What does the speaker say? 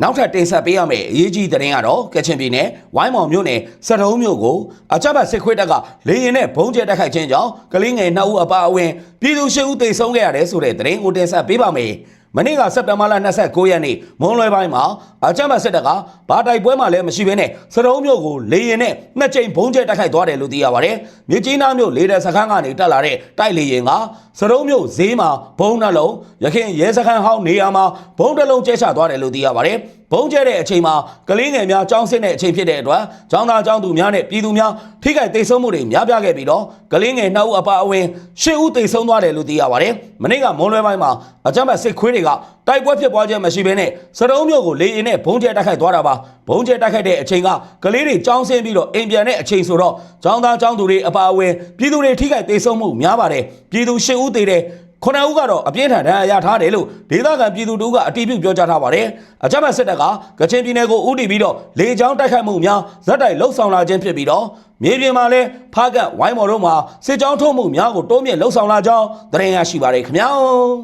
နောက်ထပ်တင်ဆက်ပေးရမယ့်အရေးကြီးသတင်းကတော့ကချင်ပြည်နယ်ဝိုင်းမောင်မြို့နယ်စတုံးမြို့ကိုအကြမ်းဖက်စစ်ခွေးတပ်ကလေရင်နဲ့ဘုံကျဲတက်ခိုက်ခြင်းကြောင့်ကလေးငယ်2ဦးအပါအဝင်ပြည်သူ8ဦးသေဆုံးခဲ့ရတယ်ဆိုတဲ့သတင်းကိုတင်ဆက်ပေးပါမယ်။ မနေ့ကစက်တဘာလ29ရက်နေ့မွန်းလွဲပိုင်းမှာအကြမ်းဖက်စစ်တပ်ကဘာတိုက်ပွဲမှလည်းမရှိဘဲနဲ့စတုံးမြို့ကိုလေရင်နဲ့နှစ်ကြိမ်ဘုံကျဲတက်ခိုက်သွားတယ်လို့သိရပါတယ်။မြစ်ကြီးနားမြို့လေတပ်စခန်းကနေတက်လာတဲ့တိုက်လေရင်ကစတုံးမြို့ဈေးမှာဘုံနှလုံးရခင်ရဲစခန်းဟောင်းနေရာမှာဘုံတစ်လုံးကျဲချသွားတယ်လို့သိရပါတယ်။ ဘုံကျဲတဲ့အချိန်မှာကလေးငယ်များကြောင်းစစ်တဲ့အချိန်ဖြစ်တဲ့အတွက်ကျောင်းသားကျောင်းသူများနဲ့ပြည်သူများထိခိုက်သိမ်းဆုံးမှုတွေများပြားခဲ့ပြီးတော့ကလေးငယ်နှစ်ဦးအပါအဝင်၈ဦးသိမ်းဆုံးသွားတယ်လို့သိရပါတယ်။မနေ့ကမွန်လွဲပိုင်းမှာအကြမ်းဖက်စစ်ခွေးတွေကတိုက်ပွဲဖြစ်ပွားခြင်းမရှိဘဲနဲ့စတုံးမြို့ကိုလေရင်နဲ့ဘုံကျဲတိုက်ခိုက်သွားတာပါ။ဘုံကျဲတိုက်ခိုက်တဲ့အချိန်ကကလေးတွေကြောင်းဆင်းပြီးတော့အိမ်ပြန်တဲ့အချိန်ဆိုတော့ကျောင်းသားကျောင်းသူတွေအပါအဝင်ပြည်သူတွေထိခိုက်သိမ်းဆုံးမှုများပါတယ်။ပြည်သူ၈ဦးသေတယ် ခုနဦးကတော့အပြင်းထန်ဒဏ်ရာရထားတယ်လို့ဒေသခံပြည်သူတို့ကအတီးပြုတ်ပြောကြားထားပါတယ်။အကြမ်းဖက်စစ်တပ်ကကချင်ပြည်နယ်ကိုဦးတည်ပြီးတော့လေကြောင်းတိုက်ခိုက်မှုများဇက်တိုက်လှုပ်ဆောင်လာခြင်းဖြစ်ပြီးတော့မြေပြင်မှာလည်းဖားကတ်ဝိုင်းမော်တို့မှာစစ်ကြောင်းထုတ်မှုများကိုတိုးမြင့်လှုပ်ဆောင်လာကြောင်းသတင်းရရှိပါတယ်ခင်ဗျာ။